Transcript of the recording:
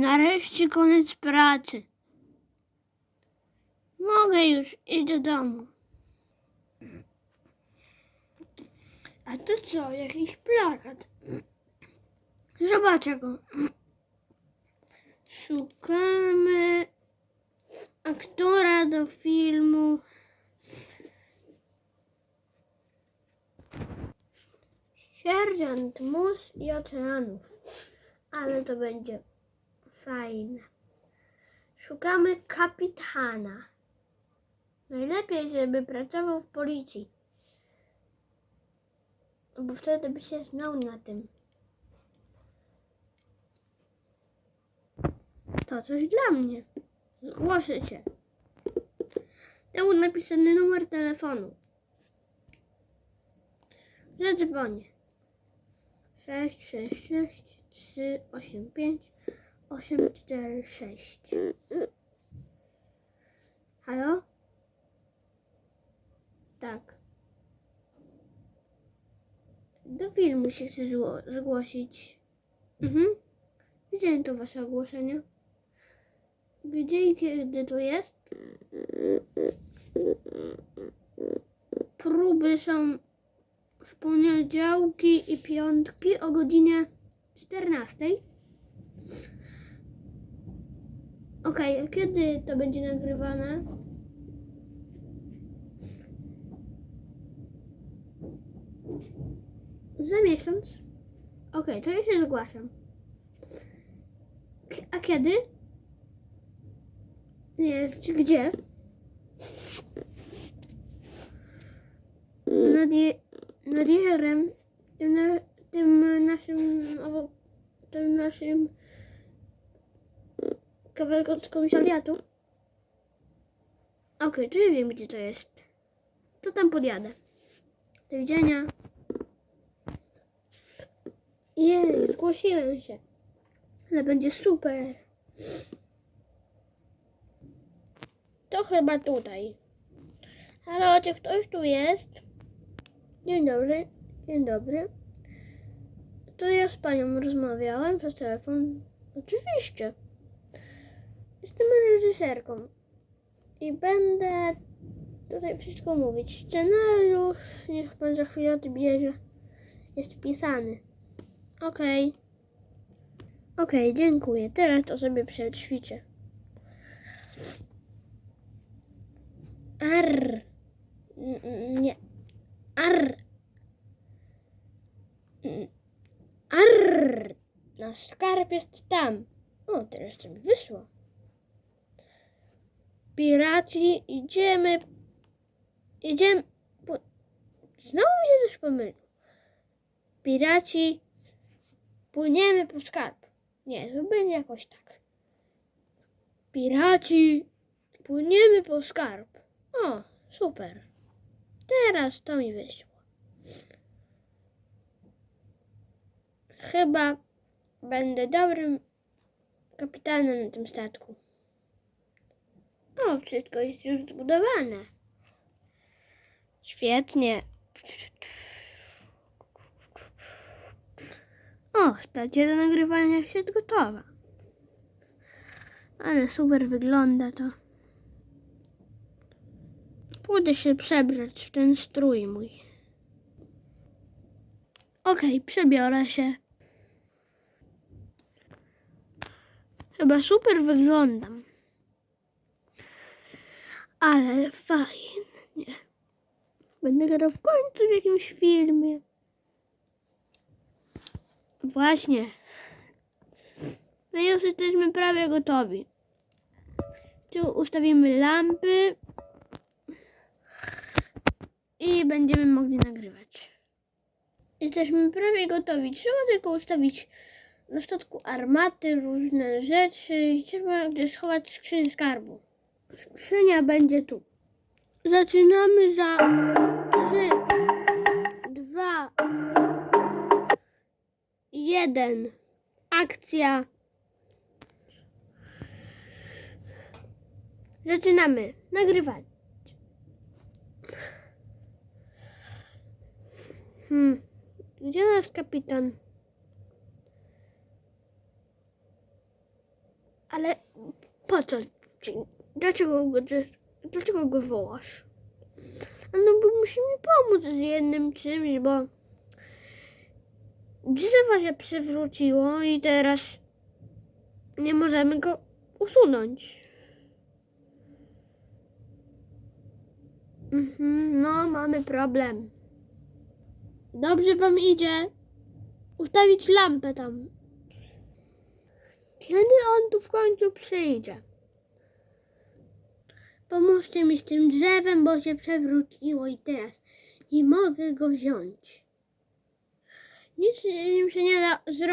Nareszcie koniec pracy. Mogę już iść do domu. A to co? Jakiś plakat. Zobaczę go. Szukamy aktora do filmu. Sierżant Mus i Oceanów. Ale to będzie fajne. Szukamy kapitana. Najlepiej, żeby pracował w policji. Bo wtedy by się znał na tym. To coś dla mnie. Zgłoszę się. Był napisany numer telefonu. Zadzwonię. 6, 6, 6, 3, 8, 5, 8, 4, 6. Halo? Tak. Do filmu się chcę zgłosić. Mhm. Widziałem to wasze ogłoszenie. Gdzie i kiedy to jest? Próby są w poniedziałki i piątki o godzinie 14. Okej, a kiedy to będzie nagrywane? Za miesiąc? Okej, to ja się zgłaszam. K- a kiedy? Nie, gdzie? Nad, je, nad jeziorem, tym, na, tym naszym, tym naszym kawałek od komisariatu. Okej, to ja wiem gdzie to jest. To tam podjadę. Do widzenia. Jej, zgłosiłem się. Ale będzie super. To chyba tutaj. Halo, czy ktoś tu jest? Dzień dobry. Dzień dobry. To ja z panią rozmawiałem przez telefon. Oczywiście. Jestem reżyserką. I będę tutaj wszystko mówić. Scenariusz, niech pan za chwilę odbierze. Jest pisany. Okej. Okej, dziękuję. Teraz to sobie przećwiczę. Ar. Nie. Ar. Ar. Nasz skarb jest tam. O, teraz to mi wyszło. Piraci, idziemy. Idziemy. Po... Znowu mi się coś pomyliło. Piraci, płyniemy po skarb. Nie, to będzie jakoś tak. Piraci, płyniemy po skarb. O, super. Teraz to mi wyszło. Chyba będę dobrym kapitanem na tym statku. O, wszystko jest już zbudowane. Świetnie. O, stacja do nagrywania jest gotowa. Ale super wygląda to. Pójdę się przebrać w ten strój mój. Okej, przebiorę się. Chyba super wyglądam. Ale fajnie. Będę grał w końcu w jakimś filmie. Właśnie. My już jesteśmy prawie gotowi. Tu ustawimy lampy i będziemy mogli nagrywać. Jesteśmy prawie gotowi. Trzeba tylko ustawić na statku armaty, różne rzeczy i trzeba gdzieś schować skrzynię skarbu. Skrzynia będzie tu. Zaczynamy za 3, 2, 1. Akcja. Zaczynamy nagrywać. Hmm. Gdzie nasz kapitan? Ale po co? Dlaczego go, dlaczego go wołasz? No bo musi mi pomóc z jednym czymś, bo drzewo się przewróciło i teraz nie możemy go usunąć. Mhm, no, mamy problem. Dobrze wam idzie ustawić lampę tam. Kiedy on tu w końcu przyjdzie? Pomóżcie mi z tym drzewem, bo się przewróciło i teraz nie mogę go wziąć. Nic się nie da zrobić.